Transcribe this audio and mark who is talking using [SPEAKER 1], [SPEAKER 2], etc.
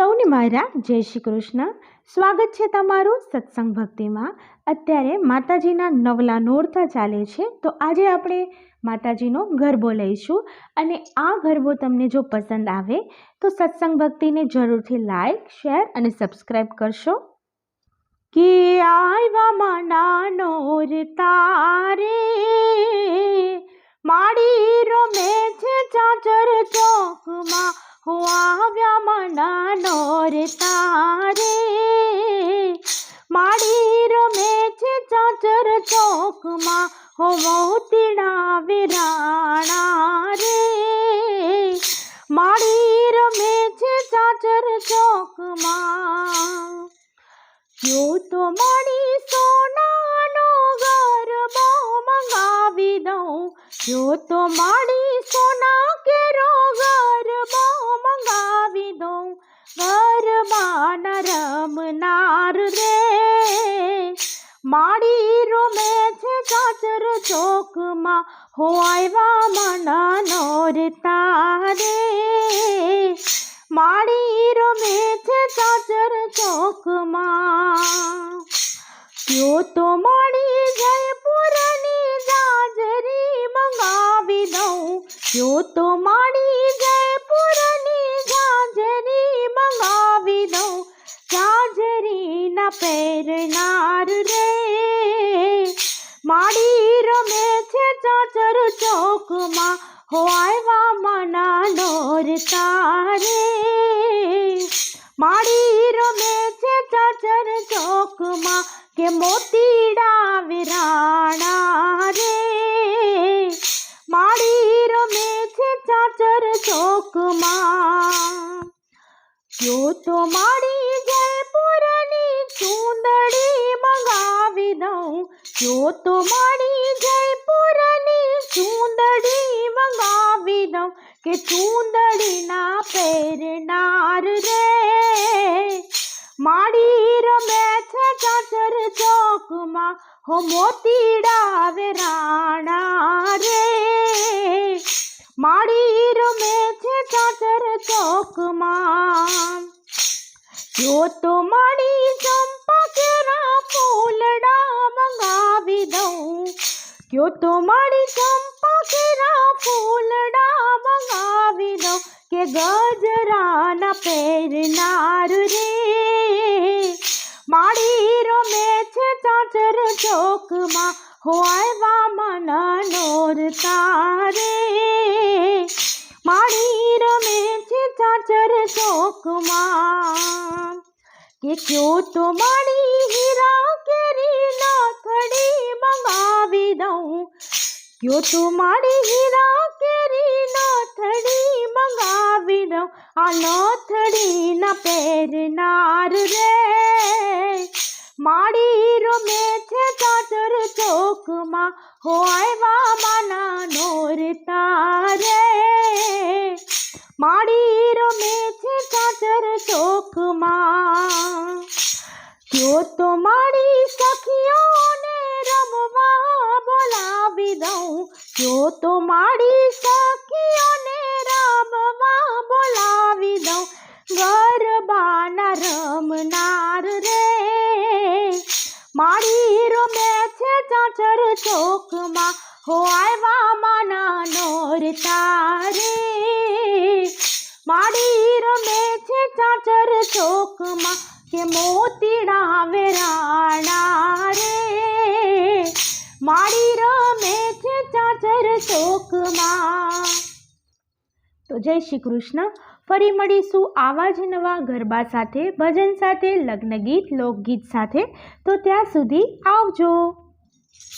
[SPEAKER 1] સૌને મારા જય શ્રી કૃષ્ણ. સ્વાગત છે તમારું સત્સંગ ભક્તિમાં. અત્યારે માતાજીના નવલા નોરતા ચાલે છે, તો આજે આપણે માતાજીનો ગરબો લઈશું. અને આ ગરબો તમને જો પસંદ આવે, તો સત્સંગ ભક્તિને જરૂરથી લાઈક શેર અને સબસ્ક્રાઈબ કરશો. કે આવ્યા નાનો તારે મના નોર તારે. માડી રમે છે ચાચર ચોકમાં હો મોતીડા વિરાણા રે. માડી રમે છે ચાચર ચોકમાં. યો તો માડી માડી રોમે છે ચાચર ચોકમાં. હો આવ્યા મના નોર તારે. માડી રમે છે ચાચર ચોકમાં. કયો તો માડી જયપુરની જાજરી મંગાવી દઉં. કયો તો માડી જયપુરની જાજરી મંગાવી દઉં. જાજરીના પહેરનાર ચોકમાં હો મના નોર તારે. માડી રમે છે ચાચર ચોકમાં કે મોતીડા વિરાણા રે. માડી રમે છે ચાચર ચોકમાં. કયો તો માડી જયપુરની ચૂંદડી મંગાવી દઉં, કયો તો માડી જયપુરની ચૂંદડી મંગાવી દઉં કે ચૂંદડીના પહેરનાર રે માડી રમે છે ચાચર ચોકમાં હો મોતીડાવે રાણા રે માડી રમે છે ચાચર ચોકમાં જો તો માડી કયો તો મારી ચંપા કેરા ફૂલડા મંગાવી દો કે ગજરાના પહેરનાર રે. મારી રમે છે ચાચર ચોકમાં, હો આવ્યા મના નોર તારે. માડી રમે છે ચાચર ચોકમાં, કે કયો તો મારી હીરા નાથડી મંગાવી દઉં. યો તો મારી હીરા કેરી નથડી મંગાવી દઉં. આ નાથડીના પહેરનાર રે. માડી રમે છે ચાચર ચોકમાં હોય માના નોર તારે. માડી રમે છે ચાચર ચોકમાં કયો તો માડી કયો તો માડી સખીઓને રમવા બોલાવી દઉં, ગરબાના રમનાર રે. માડી રમે છે ચાચર ચોકમાં, હો આવ્યા માના નોર તારે. માડી રમે છે ચાચર ચોકમાં, કે મોતીડા વેરાણા રે. ચોકમાં તો જય શ્રી કૃષ્ણ. ફરી મળીશું આવા જ નવા ગરબા સાથે, ભજન સાથે લગ્ન ગીત લોકગીત સાથે. તો ત્યાં સુધી આવજો.